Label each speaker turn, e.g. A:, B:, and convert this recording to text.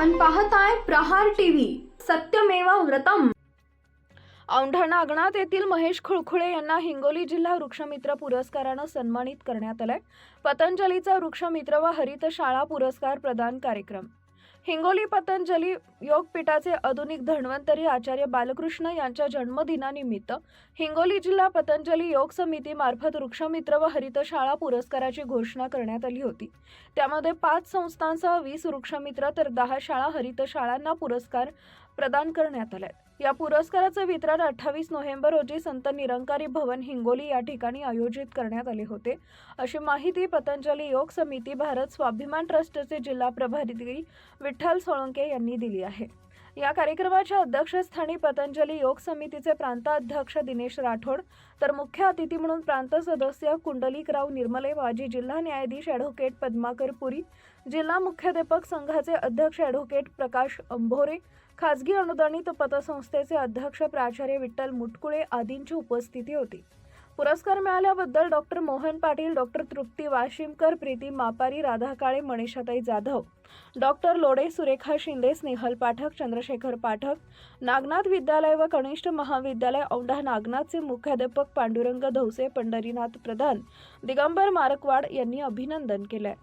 A: पाहताय प्रहार टीव्ही. सत्यमेव व्रतम.
B: औंढा नागनाथ येथील महेश खुळखुळे यांना हिंगोली जिल्हा वृक्षमित्र पुरस्कारानं सन्मानित करण्यात आलाय. पतंजलीचा वृक्षमित्र व हरित शाळा पुरस्कार प्रदान कार्यक्रम. हिंगोली पतंजली योगपीठाचे आधुनिक धन्वंतरी आचार्य बालकृष्ण यांच्या जन्मदिनानिमित्त हिंगोली जिल्हा पतंजली योग समितीमार्फत वृक्षमित्र व हरित शाळा पुरस्काराची घोषणा करण्यात आली होती. त्यामध्ये पाच संस्थांसह वीस वृक्षमित्र तर दहा शाळा हरित शाळांना पुरस्कार प्रदान करण्यात आले या पुरस्काराचे वितरण अठ्ठावीस नोव्हेंबर रोजी संत निरंकारी भवन हिंगोली या ठिकाणी आयोजित करण्यात आले होते. अशी माहिती पतंजली योग समिती भारत स्वाभिमान ट्रस्टचे जिल्हा प्रभारी विठ्ठल सोळंके यांनी दिली आहे. या कार्यक्रमाच्या अध्यक्षस्थानी पतंजली योग समितीचे प्रांताध्यक्ष दिनेश राठोड तर मुख्य अतिथी म्हणून प्रांत सदस्य कुंडलिकराव निर्मले माजी जिल्हा न्यायाधीश ॲडव्होकेट पद्माकर पुरी जिल्हा मुख्याध्यापक संघाचे अध्यक्ष ॲडव्होकेट प्रकाश अंभोरे खाजगी अनुदानित पतसंस्थेचे अध्यक्ष प्राचार्य विठ्ठल मुटकुळे आदींची उपस्थिती होती. पुरस्कार मिळाल्याबद्दल डॉक्टर मोहन पाटील डॉक्टर तृप्ती वाशिमकर प्रीती मापारी राधा काळे मनीषाताई जाधव डॉक्टर लोडे सुरेखा शिंदे स्नेहल पाठक चंद्रशेखर पाठक नागनाथ विद्यालय व कनिष्ठ महाविद्यालय औंढा नागनाथचे मुख्याध्यापक पांडुरंग धवसे पंढरीनाथ प्रधान दिगंबर मारकवाड यांनी अभिनंदन केलंय.